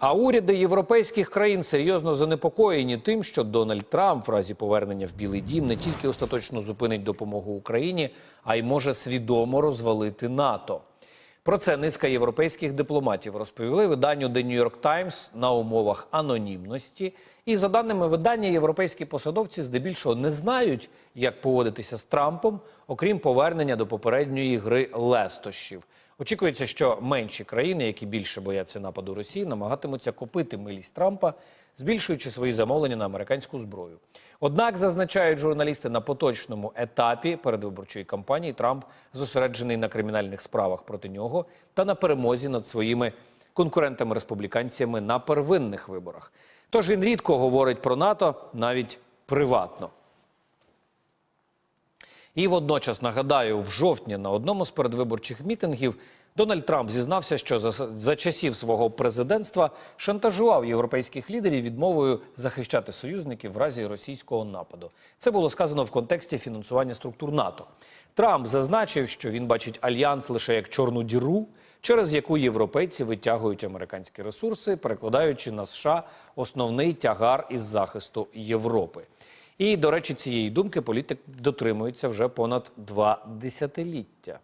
А уряди європейських країн серйозно занепокоєні тим, що Дональд Трамп в разі повернення в Білий Дім не тільки остаточно зупинить допомогу Україні, а й може свідомо розвалити НАТО. Про це низка європейських дипломатів розповіли виданню The New York Times на умовах анонімності. І за даними видання, європейські посадовці здебільшого не знають, як поводитися з Трампом, окрім повернення до попередньої гри лестощів. Очікується, що менші країни, які більше бояться нападу Росії, намагатимуться копити милість Трампа, збільшуючи свої замовлення на американську зброю. Однак, зазначають журналісти, на поточному етапі передвиборчої кампанії Трамп зосереджений на кримінальних справах проти нього та на перемозі над своїми конкурентами-республіканцями на первинних виборах. Тож він рідко говорить про НАТО навіть приватно. І водночас нагадаю, в жовтні на одному з передвиборчих мітингів Дональд Трамп зізнався, що за, за часів свого президентства шантажував європейських лідерів відмовою захищати союзників в разі російського нападу. Це було сказано в контексті фінансування структур НАТО. Трамп зазначив, що він бачить альянс лише як чорну діру, через яку європейці витягують американські ресурси, перекладаючи на США основний тягар із захисту Європи. І, до речі, цієї думки політик дотримується вже понад два десятиліття.